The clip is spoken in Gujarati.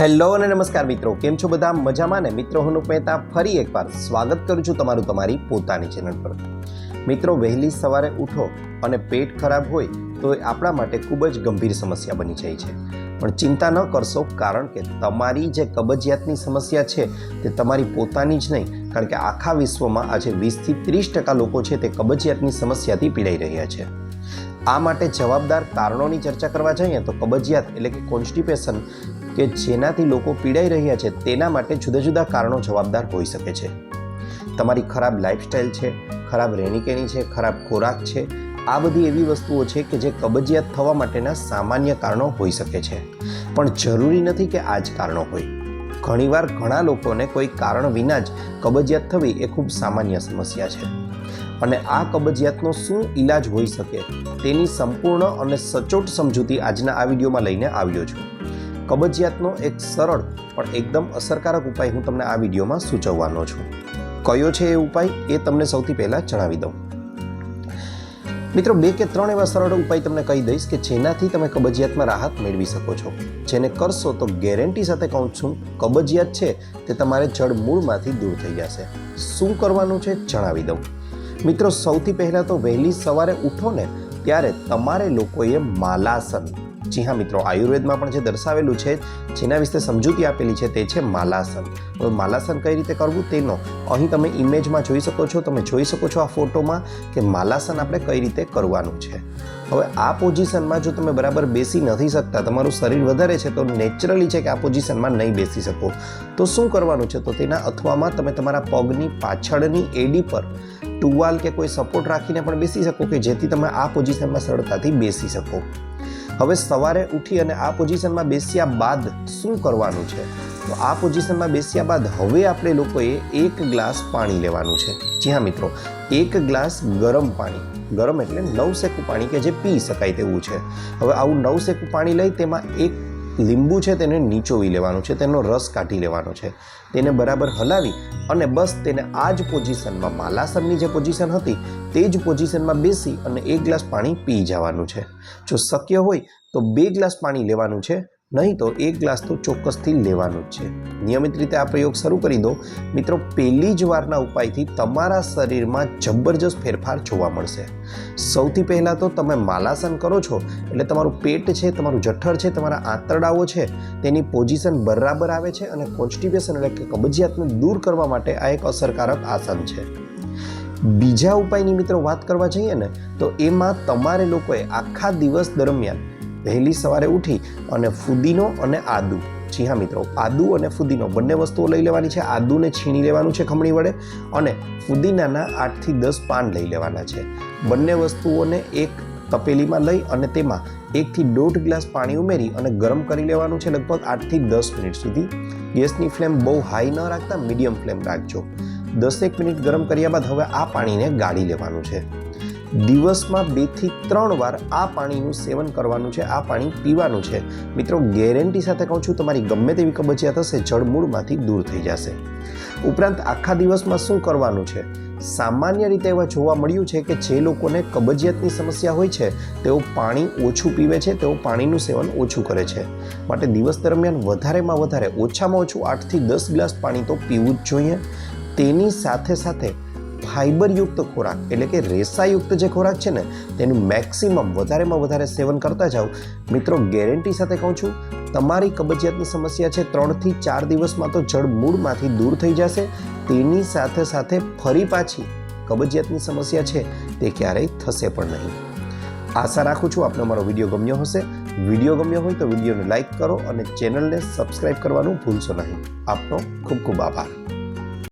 હેલો અને નમસ્કાર મિત્રો, કેમ છો બધા? મજામાં ને? મિત્રો, હું મહેતા ફરી એકવાર સ્વાગત કરું છું તમારું તમારી પોતાની ચેનલ પર. મિત્રો, વહેલી સવારે ઉઠો અને પેટ ખરાબ હોય તો એ આપણા માટે ખૂબ જ ગંભીર સમસ્યા બની જાય છે. પણ ચિંતા ન કરશો, કારણ કે તમારી જે કબજિયાતની સમસ્યા છે તે તમારી પોતાની જ નહીં, કારણ કે આખા વિશ્વમાં આજે વીસથી ત્રીસ ટકા લોકો છે તે કબજિયાતની સમસ્યાથી પીડાઈ રહ્યા છે. આ માટે જવાબદાર કારણોની ચર્ચા કરવા જઈએ તો કબજિયાત એટલે કે કોન્સ્ટિપેશન કે જેનાથી લોકો પીડાઈ રહ્યા છે તેના માટે જુદા જુદા કારણો જવાબદાર હોઈ શકે છે. તમારી ખરાબ લાઇફસ્ટાઇલ છે, ખરાબ રહેણીકહેણી છે, ખરાબ ખોરાક છે, આ બધી એવી વસ્તુઓ છે કે જે કબજિયાત થવા માટેના સામાન્ય કારણો હોઈ શકે છે. પણ જરૂરી નથી કે આ જ કારણો હોય. ઘણીવાર ઘણા લોકોને કોઈ કારણ વિના જ કબજિયાત થવી એ ખૂબ સામાન્ય સમસ્યા છે. અને આ કબજિયાતનો શું ઈલાજ હોઈ શકે તેની સંપૂર્ણ અને સચોટ સમજૂતી આજના આ વિડીયોમાં લઈને આવ્યો છું. કબજિયાતનો એક સરળ પણ એકદમ અસરકારક ઉપાય હું તમને આ વિડીયોમાં સૂચવવાનો છું. કયો છે એ ઉપાય એ તમને સૌથી પહેલાં જણાવી દઉં. મિત્રો, બે કે ત્રણ એવા સરળ ઉપાય તમને કહી દઈશ કે જેનાથી તમે કબજિયાતમાં રાહત મેળવી શકો છો. જેને કરશો તો ગેરંટી સાથે કહું છું, કબજિયાત છે તે તમારે જડ મૂળમાંથી દૂર થઈ જશે. શું કરવાનું છે જણાવી દઉં. મિત્રો, સૌથી પહેલાં તો વહેલી સવારે ઉઠો ને, ત્યારે તમારે લોકોએ માલાસન. જી હા મિત્રો, આયુર્વેદમાં પણ જે દર્શાવેલું છે, જેના વિશે સમજૂતી આપેલી છે તે છે માલાસન. હવે માલાસન કઈ રીતે કરવું તેનો અહીં તમે ઇમેજમાં જોઈ શકો છો, તમે જોઈ શકો છો આ ફોટોમાં કે માલાસન આપણે કઈ રીતે કરવાનું છે. હવે આ પોઝિશનમાં જો તમે બરાબર બેસી નથી શકતા, તમારું શરીર વધારે છે તો નેચરલી છે કે આ પોઝિશનમાં નહીં બેસી શકો. તો શું કરવાનું છે તો તેના અથવામાં તમે તમારા પગની પાછળની એડી પર ટુવાલ કે કોઈ સપોર્ટ રાખીને પણ બેસી શકો કે જેથી તમે આ પોઝિશનમાં સરળતાથી બેસી શકો. હવે સવારે ઉઠી અને આ પોઝિશનમાં બેસ્યા બાદ શું કરવાનું છે? તો આ પોઝિશનમાં બેસ્યા બાદ હવે આપણે લોકોએ એક ગ્લાસ પાણી લેવાનું છે. જી હા મિત્રો, એક ગ્લાસ ગરમ પાણી. ગરમ એટલે નવસેકું પાણી કે જે પી શકાય તેવું છે. હવે આવું નવસેકું પાણી લઈ તેમાં એક લીંબુ છે તેને નીચોવી લેવાનું છે, તેનો રસ કાઢી લેવાનો છે. તેને બરાબર હલાવી અને બસ તેને આ જ પોઝિશનમાં માલાસનની જે પોઝિશન હતી, તે જ પોઝિશનમાં બેસી અને એક ગ્લાસ પાણી પી જવાનું છે. જો શક્ય હોય તો બે ગ્લાસ પાણી લેવાનું છે નહીં તો એક ગ્લાસ તો ચોક્કસથી લેવાનું જ છે. નિયમિત રીતે આ પ્રયોગ શરૂ કરી દો. મિત્રો, પહેલી જ વારના ઉપાયથી તમારા શરીરમાં જબરજસ્ત ફેરફાર જોવા મળશે. સૌથી પહેલાં તો તમે માલાસન કરો છો, એટલે તમારું પેટ છે, તમારું જઠર છે, તમારા આંતરડાઓ છે, તેની પોઝિશન બરાબર આવે છે અને કોન્સ્ટિપેશન એટલે કે કબજિયાતને દૂર કરવા માટે આ એક અસરકારક આસન છે. બીજા ઉપાયની મિત્રો વાત કરવા જઈએ ને, તો એમાં તમારે લોકોએ આખા દિવસ દરમિયાન વહેલી સવારે ઉઠી અને ફુદીનો અને આદુ. જી હા મિત્રો, આદુ અને ફુદીનો, બંને વસ્તુઓ લઈ લેવાની છે. આદુને છીણી લેવાનું છે ખમણી વડે અને ફુદીનાના આઠથી દસ પાન લઈ લેવાના છે. બંને વસ્તુઓને એક તપેલીમાં લઈ અને તેમાં એકથી દોઢ ગ્લાસ પાણી ઉમેરી અને ગરમ કરી લેવાનું છે લગભગ આઠથી દસ મિનિટ સુધી. ગેસની ફ્લેમ બહુ હાઈ ન રાખતા મીડિયમ ફ્લેમ રાખજો. દસેક મિનિટ ગરમ કર્યા બાદ હવે આ પાણીને ગાળી લેવાનું છે. દિવસમાં બેથી ત્રણ વાર આ પાણીનું સેવન કરવાનું છે, આ પાણી પીવાનું છે. મિત્રો, ગેરંટી સાથે કહું છું, તમારી ગમે તેવી કબજિયાત હશે, જળમૂળમાંથી દૂર થઈ જશે. ઉપરાંત આખા દિવસમાં શું કરવાનું છે? સામાન્ય રીતે એવા જોવા મળ્યું છે કે જે લોકોને કબજિયાતની સમસ્યા હોય છે, તેઓ પાણી ઓછું પીવે છે, તેઓ પાણીનું સેવન ઓછું કરે છે. માટે દિવસ દરમિયાન વધારેમાં વધારે, ઓછામાં ઓછું આઠથી દસ ગ્લાસ પાણી તો પીવું જ જોઈએ. તેની સાથે સાથે ફાઇબરયુક્ત ખોરાક, એટલે કે રેસાયુક્ત જે ખોરાક છે ને, તેનું મેક્સિમમ વધારેમાં વધારે સેવન કરતા જાઓ. મિત્રો, ગેરંટી સાથે કહું છું, તમારી કબજિયાતની સમસ્યા છે, ત્રણથી ચાર દિવસમાં તો જળ મૂળમાંથી દૂર થઈ જશે. તેની સાથે સાથે ફરી પાછી કબજિયાતની સમસ્યા છે, તે ક્યારેય થશે પણ નહીં. આશા રાખું છું આપને અમારો વીડિયો ગમ્યો હશે. વીડિયો ગમ્યો હોય તો વિડીયોને લાઇક કરો અને ચેનલને સબસ્ક્રાઇબ કરવાનું ભૂલશો નહીં. આપનો ખૂબ ખૂબ આભાર.